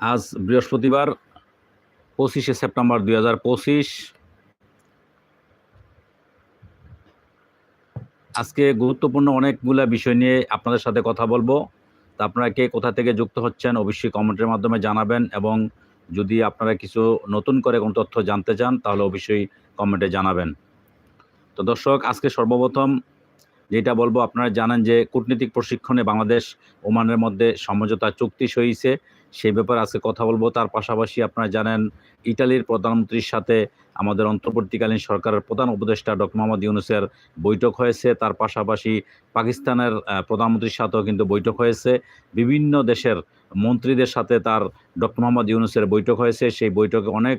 আজ বৃহস্পতিবার পঁচিশে সেপ্টেম্বর দুই হাজার পঁচিশ। আজকে গুরুত্বপূর্ণ অনেকগুলা বিষয় নিয়ে আপনাদের সাথে কথা বলব। তা আপনারা কে কোথা থেকে যুক্ত হচ্ছেন অবশ্যই কমেন্টের মাধ্যমে জানাবেন এবং যদি আপনারা কিছু নতুন করে কোনো তথ্য জানতে চান, তাহলে অবশ্যই কমেন্টে জানাবেন। তো দর্শক, আজকে সর্বপ্রথম যেটা বলব, আপনারা জানেন যে কূটনীতিক প্রশিক্ষণে বাংলাদেশ ওমানের মধ্যে সমঝোতা চুক্তি সইছে। সেই ব্যাপারে আজকে কথা বলব। তার পাশাপাশি আপনারা জানেন ইটালির প্রধানমন্ত্রীর সাথে আমাদের অন্তর্বর্তীকালীন সরকারের প্রধান উপদেষ্টা ডক্টর মোহাম্মদ ইউনুসের বৈঠক হয়েছে। তার পাশাপাশি পাকিস্তানের প্রধানমন্ত্রীর সাথেও কিন্তু বৈঠক হয়েছে। বিভিন্ন দেশের মন্ত্রীদের সাথে তার ডক্টর মোহাম্মদ ইউনুসের বৈঠক হয়েছে। সেই বৈঠকে অনেক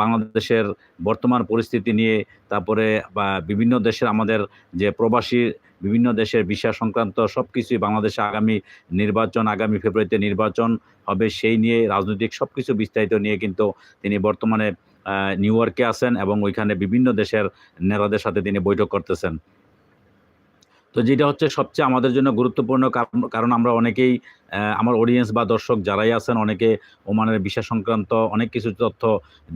বাংলাদেশের বর্তমান পরিস্থিতি নিয়ে, তারপরে বিভিন্ন দেশের আমাদের যে প্রবাসী বিভিন্ন দেশের বিশ্বাস সংক্রান্ত সব কিছুই বাংলাদেশে আগামী নির্বাচন, আগামী ফেব্রুয়ারিতে নির্বাচন হবে সেই নিয়ে রাজনৈতিক সব কিছু বিস্তারিত নিয়ে কিন্তু তিনি বর্তমানে নিউ ইয়র্কে আছেন এবং ওইখানে বিভিন্ন দেশের নেতাদের সাথে তিনি বৈঠক করতেছেন। তো যেটা হচ্ছে সবচেয়ে আমাদের জন্য গুরুত্বপূর্ণ কারণ- আমরা অনেকেই আমার অডিয়েন্স বা দর্শক যারাই আছেন, অনেকে ওমানের বিষয় সংক্রান্ত অনেক কিছু তথ্য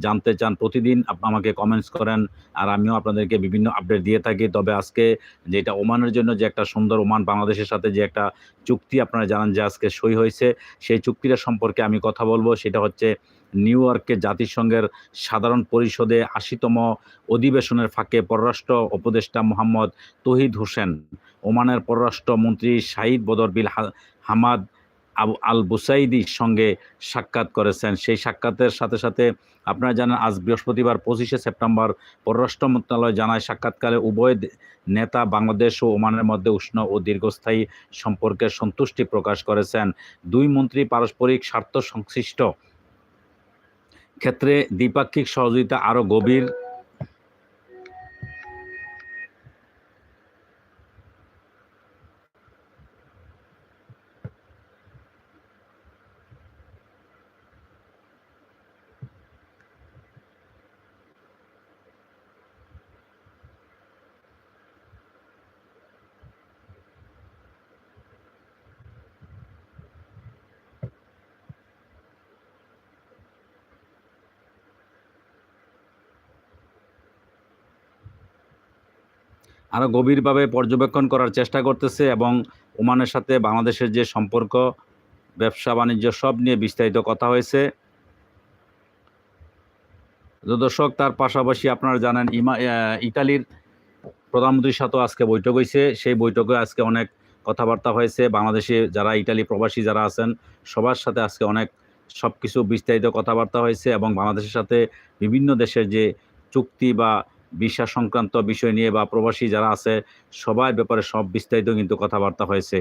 জানতে চান, প্রতিদিন আমাকে কমেন্টস করেন আর আমিও আপনাদেরকে বিভিন্ন আপডেট দিয়ে থাকি। তবে আজকে যেটা ওমানের জন্য যে একটা সুন্দর ওমান, বাংলাদেশের সাথে যে একটা চুক্তি আপনারা জানান যে আজকে সই হয়েছে, সেই চুক্তিটা সম্পর্কে আমি কথা বলব। সেটা হচ্ছে নিউ ইয়র্কে জাতিসংঘের সাধারণ পরিষদে আশিতম অধিবেশনের ফাঁকে পররাষ্ট্র উপদেষ্টা মোহাম্মদ তহিদ হোসেন, ওমানের পররাষ্ট্রমন্ত্রী Shahid Badr bin Hamad Abu Al বুসাইদির সঙ্গে সাক্ষাৎ করেছেন। সেই সাক্ষাতের সাথে সাথে আপনারা জানেন, আজ বৃহস্পতিবার পঁচিশে সেপ্টেম্বর পররাষ্ট্র মন্ত্রণালয় জানায়, সাক্ষাৎকালে উভয় নেতা বাংলাদেশ ও ওমানের মধ্যে উষ্ণ ও দীর্ঘস্থায়ী সম্পর্কের সন্তুষ্টি প্রকাশ করেছেন। দুই মন্ত্রী পারস্পরিক স্বার্থ সংশ্লিষ্ট। ক্ষেত্রে দ্বিপাক্ষিক সহযোগিতা আরও গভীর আরও গভীরভাবে পর্যবেক্ষণ করার চেষ্টা করতেছে এবং ওমানের সাথে বাংলাদেশের যে সম্পর্ক, ব্যবসা, বাণিজ্য সব নিয়ে বিস্তারিত কথা হয়েছে। দর্শক, তার পাশাপাশি আপনারা জানেন ইমা ইতালির প্রধানমন্ত্রীর সাথেও আজকে বৈঠক হয়েছে। সেই বৈঠকে আজকে অনেক কথাবার্তা হয়েছে। বাংলাদেশে যারা, ইতালি প্রবাসী যারা আছেন, সবার সাথে আজকে অনেক সব কিছু বিস্তারিত কথাবার্তা হয়েছে এবং বাংলাদেশের সাথে বিভিন্ন দেশের যে চুক্তি বা ভিসা সংক্রান্ত বিষয় নিয়ে বা প্রবাসী যারা আছে, সবার ব্যাপারে সব বিস্তারিত কিন্তু কথাবার্তা হয়েছে।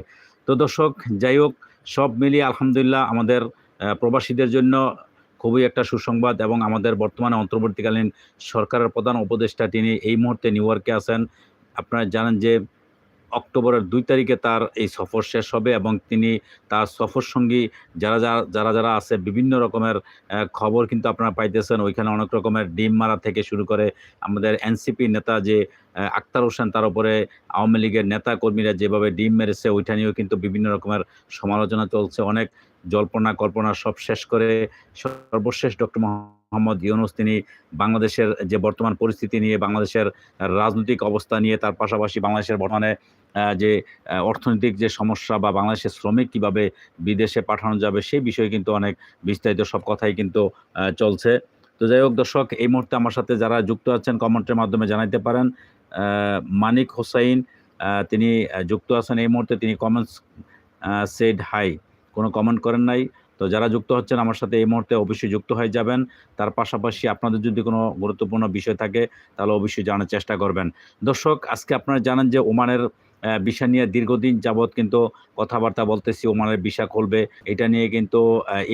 তো দর্শক, যাই হোক, সব মিলিয়ে আলহামদুলিল্লাহ আমাদের প্রবাসীদের জন্য খুবই একটা সুসংবাদ এবং আমাদের বর্তমানে অন্তর্বর্তীকালীন সরকারের প্রধান উপদেষ্টা তিনি এই মুহূর্তে নিউ ইয়র্কে আছেন। আপনারা জানেন যে অক্টোবরের দুই তারিখে তার এই সফর শেষ হবে এবং তিনি তার সফর সঙ্গী যারা যারা যারা যারা আছে বিভিন্ন রকমের খবর কিন্তু আপনারা পাইতেছেন। ওইখানে অনেক রকমের ডিম মারা থেকে শুরু করে আমাদের এনসিপি নেতা যে আক্তার হোসেন, তার উপরে আওয়ামী লীগের নেতা কর্মীরা যেভাবে ডিম মেরেছে, ওইটা নিয়েও কিন্তু বিভিন্ন রকমের সমালোচনা চলছে। অনেক জল্পনা কল্পনা সব শেষ করে সর্বশেষ ডক্টর মোহাম্মদ ইউনুস, তিনি বাংলাদেশের যে বর্তমান পরিস্থিতি নিয়ে বাংলাদেশের রাজনৈতিক অবস্থা নিয়ে তার পাশাপাশি বাংলাদেশের বর্তমানে যে অর্থনৈতিক যে সমস্যা বা বাংলাদেশের শ্রমিক কীভাবে বিদেশে পাঠানো যাবে সেই বিষয়ে কিন্তু অনেক বিস্তারিত সব কথাই কিন্তু চলছে। তো যাই হোক দর্শক, এই মুহূর্তে আমার সাথে যারা যুক্ত আছেন কমেন্টের মাধ্যমে জানাইতে পারেন মানিক হোসাইন তিনি যুক্ত আছেন। এই মুহূর্তে তিনি কমেন্টস সেড হাই কোনো কমেন্ট করেন নাই। তো যারা যুক্ত হচ্ছেন আমার সাথে এই মুহূর্তে অবশ্যই যুক্ত হয়ে যাবেন। তার পাশাপাশি আপনাদের যদি কোনো গুরুত্বপূর্ণ বিষয় থাকে, তাহলে অবশ্যই জানার চেষ্টা করবেন। দর্শক, আজকে আপনারা জানেন যে ওমানের বিষয় নিয়ে দীর্ঘদিন যাবৎ কিন্তু কথাবার্তা বলতেছি, ওমানের বিষা খুলবে। এটা নিয়ে কিন্তু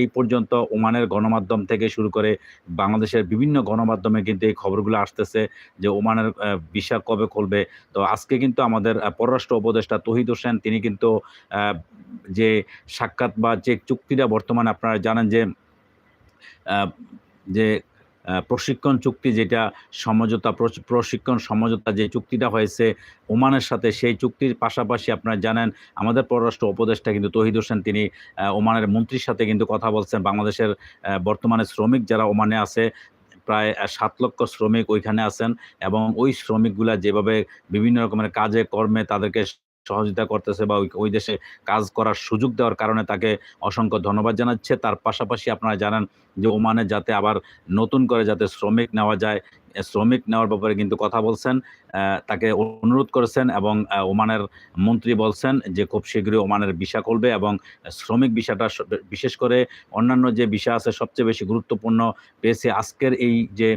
এই পর্যন্ত ওমানের গণমাধ্যম থেকে শুরু করে বাংলাদেশের বিভিন্ন গণমাধ্যমে কিন্তু এই খবরগুলো আসতেছে যে ওমানের বিষা কবে খুলবে। তো আজকে কিন্তু আমাদের পররাষ্ট্র উপদেষ্টা তহিদ হোসেন, তিনি কিন্তু যে সাক্ষাৎ বা যে চুক্তিটা বর্তমানে আপনারা জানেন যে যে প্রশিক্ষণ চুক্তি যেটা সমঝোতা, প্রশ- প্রশিক্ষণ সমঝোতা যে চুক্তিটা হয়েছে ওমানের সাথে, সেই চুক্তির পাশাপাশি আপনারা জানেন আমাদের পররাষ্ট্র উপদেষ্টা কিন্তু তহিদ হোসেন, তিনি ওমানের মন্ত্রীর সাথে কিন্তু কথা বলছেন। বাংলাদেশের বর্তমানে শ্রমিক যারা ওমানে আছে, প্রায় সাত লক্ষ শ্রমিক ওইখানে আছেন এবং ওই শ্রমিকগুলা যেভাবে বিভিন্ন রকমের কাজে, কর্মে তাদেরকে সহযোগিতা করতেছে বা ওই দেশে কাজ করার সুযোগ দেওয়ার কারণে তাকে অসংখ্য ধন্যবাদ জানাচ্ছে। তার পাশাপাশি আপনারা জানেন যে ওমানে যাতে আবার নতুন করে যাতে শ্রমিক নেওয়া যায় শ্রমিক নেওয়ার ব্যাপারে কিন্তু কথা বলছেন। তাকে অনুরোধ করেছেন এবং ওমানের মন্ত্রী বলছেন যে খুব শীঘ্রই ওমানের ভিসা করবে এবং শ্রমিক ভিসাটা বিশেষ করে অন্যান্য যে ভিসা আছে সবচেয়ে বেশি গুরুত্বপূর্ণ পেয়েছে আজকের এই যে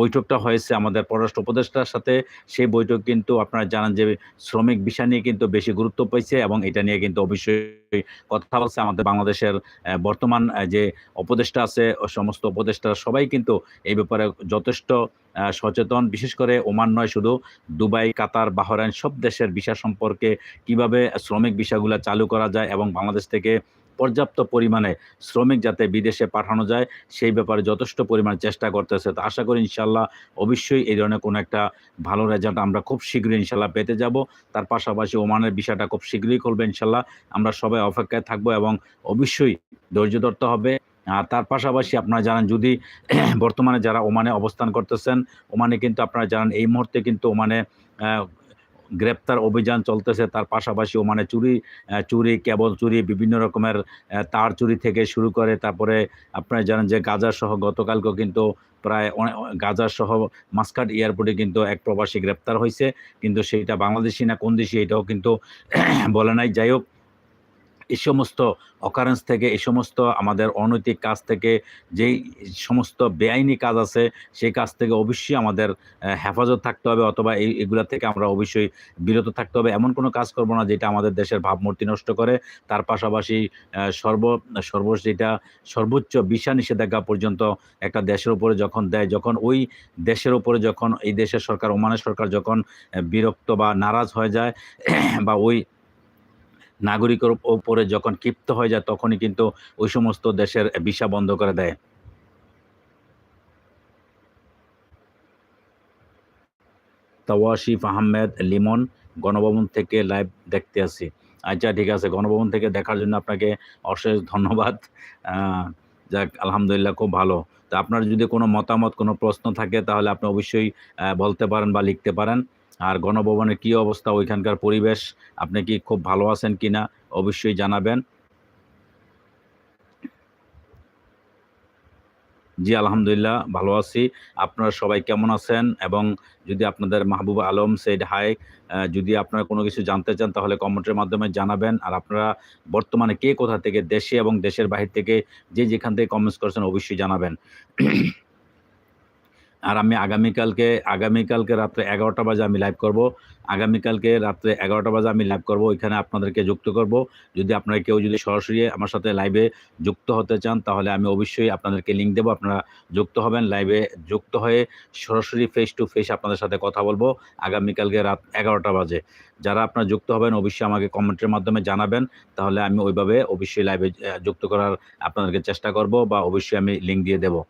বৈঠকটা হয়েছে আমাদের পররাষ্ট্র উপদেষ্টার সাথে, সেই বৈঠক কিন্তু আপনারা জানেন যে শ্রমিক ভিসা নিয়ে কিন্তু বেশি গুরুত্ব পেয়েছে এবং এটা নিয়ে কিন্তু অবশ্যই কথা বলছে আমাদের বাংলাদেশের বর্তমান যে উপদেষ্টা আছে সমস্ত উপদেষ্টা সবাই কিন্তু এই ব্যাপারে যথেষ্ট সচেতন। বিশেষ করে ওমান নয়, শুধু দুবাই, কাতার, বাহরাইন সব দেশের ভিসা সম্পর্কে কীভাবে শ্রমিক ভিসাগুলো চালু করা যায় এবং বাংলাদেশ থেকে পর্যাপ্ত পরিমাণে শ্রমিক যাতে বিদেশে পাঠানো যায়, সেই ব্যাপারে যথেষ্ট পরিমাণ চেষ্টা করতেছে। তো আশা করি ইনশাল্লাহ অবশ্যই এই ধরনের কোনো একটা ভালো রেজাল্ট আমরা খুব শীঘ্রই ইনশাল্লাহ পেতে যাব। তার পাশাপাশি ওমানের বিষয়টা খুব শীঘ্রই করবে ইনশাল্লাহ আমরা সবাই অপেক্ষায় থাকব এবং অবশ্যই ধৈর্য ধরতে হবে। আর তার পাশাপাশি আপনারা জানেন যদি বর্তমানে যারা ওমানে অবস্থান করতেছেন, ওমানে কিন্তু আপনারা জানেন এই মুহূর্তে কিন্তু ওমানে গ্রেপ্তার অভিযান চলতেছে। তার পাশাপাশি ওমানে চুরি চুরি, কেবল চুরি, বিভিন্ন রকমের তার চুরি থেকে শুরু করে তারপরে আপনারা জানেন যে গাজা সহ গতকালকেও কিন্তু প্রায় অনে- গাজা সহ মাস্কাট এয়ারপোর্টে কিন্তু এক প্রবাসী গ্রেপ্তার হয়েছে। কিন্তু সেইটা বাংলাদেশি না কোন দেশি এটাও কিন্তু বলে নাই। যাই হোক এই সমস্ত অকারেন্স থেকে এই সমস্ত আমাদের অনৈতিক কাজ থেকে, যেই সমস্ত বেআইনি কাজ আছে, সেই কাজ থেকে অবশ্যই আমাদের হেফাজত থাকতে হবে অথবা এই, এগুলা থেকে আমরা অবশ্যই বিরত থাকতে হবে। এমন কোনো কাজ করব না যেটা আমাদের দেশের ভাবমূর্তি নষ্ট করে, তার পাশাপাশি সর্ব সর্ব যেটা সর্বোচ্চ বিশা নিষেধাজ্ঞা পর্যন্ত একটা দেশের উপরে যখন দেয়, যখন ওই দেশের উপরে যখন এই দেশের সরকার, ওমানের সরকার যখন বিরক্ত বা নারাজ হয়ে যায়, বা ওই নাগরিকের ওপরে যখন ক্ষিপ্ত হয়ে যায়, তখনই কিন্তু ওই সমস্ত দেশের ভিসা বন্ধ করে দেয়। তাওয়াশিফ আহমেদ লিমন গণভবন থেকে লাইভ দেখতে আসি। আচ্ছা ঠিক আছে, গণভবন থেকে দেখার জন্য আপনাকে অশেষ ধন্যবাদ। যাক, আলহামদুলিল্লাহ, খুব ভালো। তো আপনার যদি কোনো মতামত, কোনো প্রশ্ন থাকে, তাহলে আপনি অবশ্যই বলতে পারেন বা লিখতে পারেন। আর গণভবনের কী অবস্থা, ওইখানকার পরিবেশ, আপনি কি খুব ভালো আছেন কিনা অবশ্যই জানাবেন। জি, আলহামদুলিল্লাহ, ভালো আছি। আপনারা সবাই কেমন আছেন? এবং যদি আপনাদের মাহবুব আলম, সেড হাই যদি আপনারা কোনো কিছু জানতে চান, তাহলে কমেন্টের মাধ্যমে জানাবেন। আর আপনারা বর্তমানে কে কোথা থেকে, দেশে এবং দেশের বাহির থেকে যে যেখান থেকে কমেন্টস করছেন, অবশ্যই জানাবেন। আর আমি আগামীকালকে আগামীকালকে রাত্রে এগারোটা বাজে আমি লাইভ করব। আগামীকালকে রাত্রে এগারোটা বাজে আমি লাইভ করব। ওইখানে আপনাদেরকে যুক্ত করব। যদি আপনারা কেউ যদি সরাসরি আমার সাথে লাইভে যুক্ত হতে চান, তাহলে আমি অবশ্যই আপনাদেরকে লিঙ্ক দেবো। আপনারা যুক্ত হবেন লাইভে যুক্ত হয়ে সরাসরি ফেস টু ফেস আপনাদের সাথে কথা বলব আগামীকালকে রাত এগারোটা বাজে। যারা আপনারা যুক্ত হবেন, অবশ্যই আমাকে কমেন্টের মাধ্যমে জানাবেন। তাহলে আমি ওইভাবে অবশ্যই লাইভে যুক্ত করার আপনাদেরকে চেষ্টা করব বা অবশ্যই আমি লিঙ্ক দিয়ে দেবো।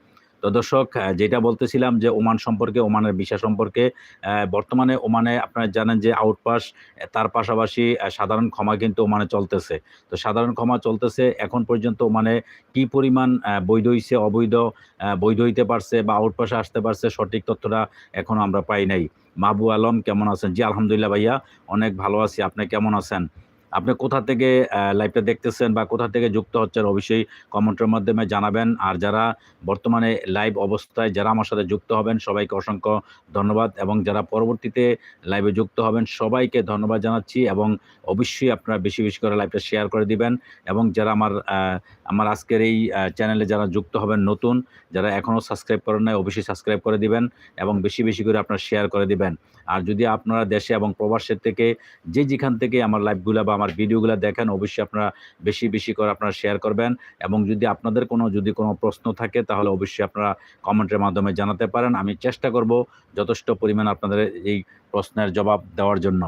তো দর্শক যেটা বলতেছিলাম যে ওমান সম্পর্কে, ওমানের ভিসা সম্পর্কে বর্তমানে ওমানে আপনারা জানেন যে আউটপাস তার পাশাপাশি সাধারণ ক্ষমা কিন্তু ওমানে চলতেছে। তো সাধারণ ক্ষমা চলতেছে, এখন পর্যন্ত ওমানে কি পরিমাণ বৈধ হইছে, অবৈধ বৈধ হইতে পারছে বা আউটপাসে আসতে পারছে, সঠিক তথ্যটা এখন আমরা পাই নাই। মাহবু আলম কেমন আছেন? জি, আলহামদুলিল্লাহ ভাইয়া, অনেক ভালো আছি। আপনি কেমন আছেন? আপনি কোথা থেকে লাইভটা দেখতেছেন বা কোথা থেকে যুক্ত হচ্ছেন অবশ্যই কমেন্টের মাধ্যমে জানাবেন। আর যারা বর্তমানে লাইভ অবস্থায়, যারা আমার সাথে যুক্ত হবেন, সবাইকে অসংখ্য ধন্যবাদ এবং যারা পরবর্তীতে লাইভে যুক্ত হবেন, সবাইকে ধন্যবাদ জানাচ্ছি এবং অবশ্যই আপনারা বেশি বেশি করে লাইভটা শেয়ার করে দিবেন এবং যারা আমার আমার আজকের এই চ্যানেলে যারা যুক্ত হবেন নতুন, যারা এখনও সাবস্ক্রাইব করেন নাই, অবশ্যই সাবস্ক্রাইব করে দিবেন এবং বেশি বেশি করে আপনারা শেয়ার করে দিবেন। আর যদি আপনারা দেশে এবং প্রবাসের থেকে যে যেখান থেকে আমার লাইভগুলো বা আমার ভিডিওগুলো দেখেন, অবশ্যই আপনারা বেশি বেশি করে আপনারা শেয়ার করবেন। এবং যদি আপনাদের কোনো, যদি কোনো প্রশ্ন থাকে, তাহলে অবশ্যই আপনারা কমেন্টের মাধ্যমে জানাতে পারেন। আমি চেষ্টা করব যথেষ্ট পরিমাণ আপনাদের এই প্রশ্নের জবাব দেওয়ার জন্য।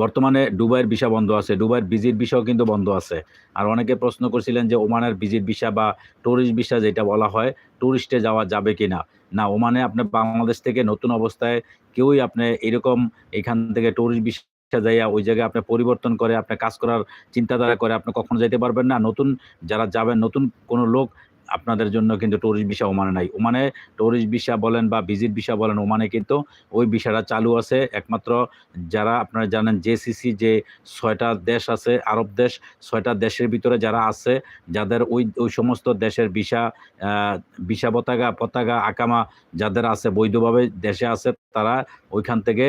বর্তমানে দুবাইয়ের ভিসা বন্ধ আছে। দুবাইয়ের ভিজিট ভিসাও কিন্তু বন্ধ আছে। আর অনেকে প্রশ্ন করছিলেন যে ওমানের ভিজিট ভিসা বা ট্যুরিস্ট ভিসা যেটা বলা হয়, ট্যুরিস্টে যাওয়া যাবে কি না না ওমানে আপনি বাংলাদেশ থেকে নতুন অবস্থায় কেউই আপনি এরকম এখান থেকে ট্যুরিস্ট ভিসা যাইয়া ওই জায়গায় আপনি পরিবর্তন করে, আপনি কাজ করার চিন্তাধারা করে আপনি কখনো যেতে পারবেন না। নতুন যারা যাবেন, নতুন কোনো লোক আপনাদের জন্য কিন্তু ট্যুরিস্ট ভিসা ওমানে নাই। ওমানে ট্যুরিস্ট ভিসা বলেন বা ভিজিট ভিসা বলেন, ওমানে কিন্তু ওই ভিসাটা চালু আছে। একমাত্র যারা আপনারা জানেন জেসিসি যে ছয়টা দেশ আছে, আরব দেশ, ছয়টা দেশের ভিতরে যারা আছে, যাদের ওই ওই সমস্ত দেশের ভিসা ভিসা পতাকা পতাকা, আকামা যাদের আছে, বৈধভাবে দেশে আছে, তারা ওইখান থেকে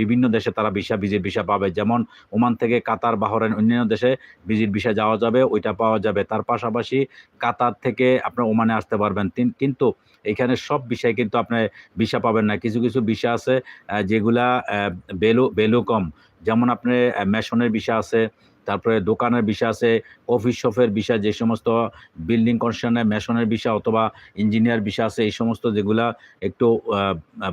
বিভিন্ন দেশে তারা ভিসা ভিজিট ভিসা পাবে। যেমন ওমান থেকে কাতার বাহরেন অন্যান্য দেশে ভিজিট ভিসা যাওয়া যাবে, ওইটা পাওয়া যাবে। তার পাশাপাশি কাতার থেকে আপনার ওমানে আসতে পারবেন। কিন্তু এখানে সব বিষয় কিন্তু আপনার ভিসা পাবেন না। কিছু কিছু ভিসা আছে যেগুলা বেলু বেলু কম যেমন আপনার মেশনের বিষয় আছে তারপরে দোকানের বিষয় আছে কফি শপের বিষয়, যে সমস্ত বিল্ডিং কনস্ট্রাকশনের মেশনের বিষয় অথবা ইঞ্জিনিয়ার বিষয় আছে, এই সমস্ত যেগুলা একটু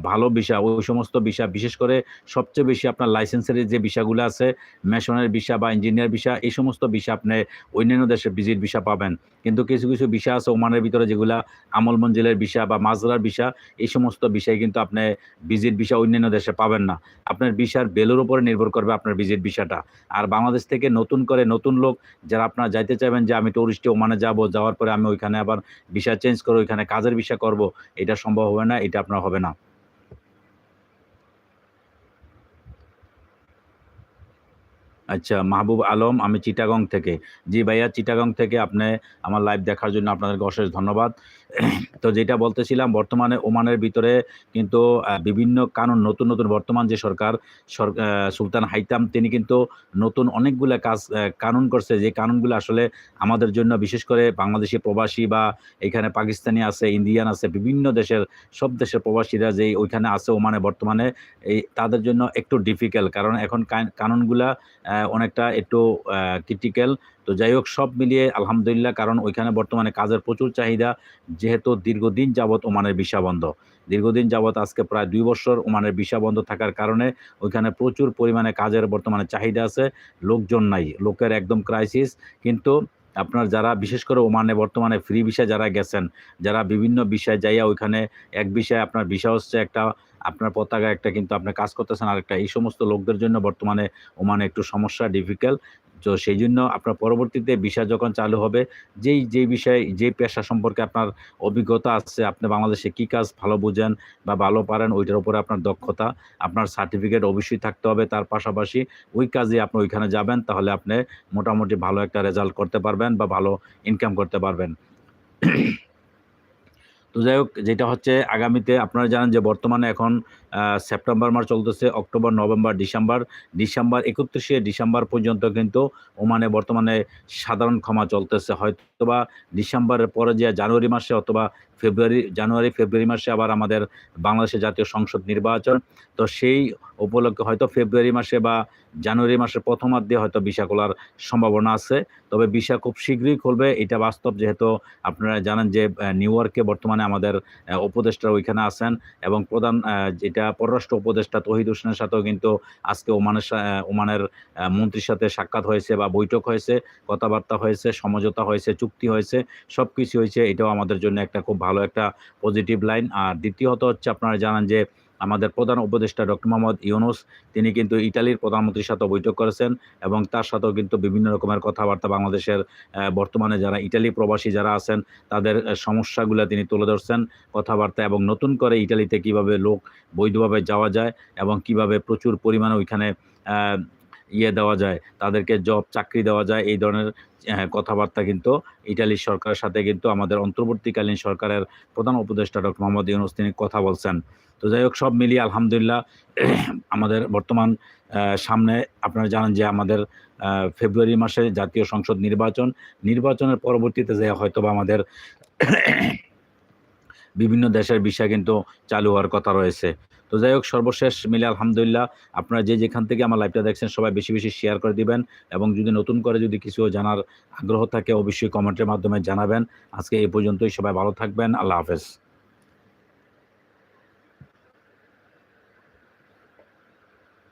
ভালো বিষয়, ওই সমস্ত বিষয়, বিশেষ করে সবচেয়ে বেশি আপনার লাইসেন্সের যে বিষয়গুলো আছে মেশনের বিষয় বা ইঞ্জিনিয়ার বিষয়, এই সমস্ত বিষয় আপনি অন্যান্য দেশে ভিজিট বিষয় পাবেন। কিন্তু কিছু কিছু বিষয় আছে ওমানের ভিতরে যেগুলা আমল মঞ্জিলের বিষয় বা মাজরার বিষয়, এই সমস্ত বিষয় কিন্তু আপনি ভিজিট বিষয় অন্যান্য দেশে পাবেন না। আপনার ভিসার বেলুর উপরে নির্ভর করবে আপনার ভিজিট ভিসাটা আর বাংলাদেশ থেকে নতুন করে নতুন লোক যারা আপনার যাইতে চাইবেন যে আমি টুরিস্টে ওমানে যাব, যাওয়ার পরে আমি ওইখানে আবার ভিসা চেঞ্জ করে ওইখানে কাজের ভিসা করব, এটা সম্ভব হবে না, এটা আপনার হবে না। আচ্ছা মাহবুব আলম, আমি চিটাগং থেকে। জি ভাইয়া, চিটাগং থেকে আপনি আমার লাইভ দেখার জন্য আপনাদেরকে অশেষ ধন্যবাদ। তো যেটা বলতেছিলাম, বর্তমানে ওমানের ভিতরে কিন্তু বিভিন্ন কানুন নতুন নতুন বর্তমান যে সরকার সুলতান হাইতাম, তিনি কিন্তু নতুন অনেকগুলো কাজ কানুন করছে। যে কানুনগুলো আসলে আমাদের জন্য, বিশেষ করে বাংলাদেশি প্রবাসী বা এখানে পাকিস্তানি আছে, ইন্ডিয়ান আছে, বিভিন্ন দেশের, সব দেশের প্রবাসীরা যে ওইখানে আছে ওমানে বর্তমানে, এই তাদের জন্য একটু ডিফিকাল্ট কারণ এখন কানুনগুলা অনেকটা একটু ক্রিটিক্যাল তো যাই হোক সব মিলিয়ে আলহামদুলিল্লাহ, কারণ ওইখানে বর্তমানে কাজের প্রচুর চাহিদা, যেহেতু দীর্ঘদিন যাবৎ ওমানের ভিসা বন্ধ। দীর্ঘদিন যাবৎ আজকে প্রায় দুই বছর ওমানের ভিসা বন্ধ থাকার কারণে ওইখানে প্রচুর পরিমাণে কাজের বর্তমানে চাহিদা আছে, লোকজন নাই, লোকের একদম ক্রাইসিস কিন্তু আপনার যারা, বিশেষ করে ওমানে বর্তমানে ফ্রি ভিসা যারা গেছেন, যারা বিভিন্ন বিষয় যাইয়া ওইখানে এক বিষয়ে আপনার ভিসা হচ্ছে একটা আপনার পতাকা একটা কিন্তু আপনি কাজ করতেছেন, আরেকটা। এই সমস্ত লোকদের জন্য বর্তমানে ওমানে একটু সমস্যা ডিফিকাল্ট তো সেই জন্য আপনার পরবর্তীতে বিষয় যখন চালু হবে, যেই যেই বিষয়ে যে পেশা সম্পর্কে আপনার অভিজ্ঞতা আছে, আপনি বাংলাদেশে কি কাজ ভালো বুঝেন বা ভালো পারেন, ওইটার উপরে আপনার দক্ষতা, আপনার সার্টিফিকেট অবশ্যই থাকতে হবে। তার পাশাপাশি ওই কাজে আপনি ওইখানে যাবেন, তাহলে আপনি মোটামুটি ভালো একটা রেজাল্ট করতে পারবেন বা ভালো ইনকাম করতে পারবেন। তো যাই হোক, যেটা হচ্ছে আগামীতে আপনারা জানেন যে বর্তমানে এখন সেপ্টেম্বর মাস চলতেছে, অক্টোবর, নভেম্বর, ডিসেম্বর। ডিসেম্বর, একত্রিশে ডিসেম্বর পর্যন্ত কিন্তু ওমানে বর্তমানে সাধারণ ক্ষমা চলতেছে। হয়তো বা ডিসেম্বরের পরে যে জানুয়ারি মাসে অথবা ফেব্রুয়ারি, জানুয়ারি, ফেব্রুয়ারি মাসে আবার আমাদের বাংলাদেশের জাতীয় সংসদ নির্বাচন। তো সেই উপলক্ষে হয়তো ফেব্রুয়ারি মাসে বা জানুয়ারি মাসের প্রথমার্ধে হয়তো ভিসা খোলার সম্ভাবনা আছে। তবে ভিসা খুব শীঘ্রই খুলবে। এটা বাস্তব যেহেতু আপনারা জানেন যে নিউ ইয়র্কে বর্তমানে আমাদের উপদেষ্টা ওইখানে আছেন এবং প্রধান যেটা পররাষ্ট্র উপদেষ্টা তহিদ হোসেনের সাথেও কিন্তু আজকে ওমানের ওমানের মন্ত্রীর সাথে সাক্ষাৎ হয়েছে বা বৈঠক হয়েছে, কথাবার্তা হয়েছে, সমঝোতা হয়েছে, চুক্তি হয়েছে সব কিছু হয়েছে। এটাও আমাদের জন্য একটা খুব ভালো একটা পজিটিভ লাইন আর দ্বিতীয়ত হচ্ছে আপনারা জানান যে আমাদের প্রধান উপদেষ্টা ডক্টর মোহাম্মদ ইউনুস, তিনি কিন্তু ইটালির প্রধানমন্ত্রীর সাথে বৈঠক করেছেন এবং তার সাথেও কিন্তু বিভিন্ন রকমের কথাবার্তা বাংলাদেশের বর্তমানে যারা ইটালি প্রবাসী যারা আছেন, তাদের সমস্যাগুলো তিনি তুলে ধরছেন কথাবার্তা এবং নতুন করে ইটালিতে কীভাবে লোক বৈধভাবে যাওয়া যায় এবং কীভাবে প্রচুর পরিমাণে ওইখানে ইয়ে দেওয়া যায়, তাদেরকে জব চাকরি দেওয়া যায়, এই ধরনের কথাবার্তা কিন্তু ইটালির সরকারের সাথে কিন্তু আমাদের অন্তর্বর্তীকালীন সরকারের প্রধান উপদেষ্টা ডক্টর মোহাম্মদ ইউনুস, তিনি কথা বলছেন। তো যাই হোক, সব মিলিয়ে আলহামদুলিল্লাহ, আমাদের বর্তমান সামনে আপনারা জানেন যে আমাদের ফেব্রুয়ারি মাসে জাতীয় সংসদ নির্বাচন, নির্বাচনের পরবর্তীতে যে হয়তো বা আমাদের, বিভিন্ন দেশের বিষয় কিন্তু চালু হওয়ার কথা রয়েছে। তো যাই হোক, সর্বশেষ মিলে আলহামদুলিল্লাহ। আপনারা যে যেখান থেকে আমার লাইভটা দেখছেন, সবাই বেশি বেশি শেয়ার করে দিবেন এবং যদি নতুন করে যদি কিছু জানার আগ্রহ থাকে, অবশ্যই কমেন্টের মাধ্যমে জানাবেন। আজকে এই পর্যন্তই, সবাই ভালো থাকবেন, আল্লাহ হাফেজ।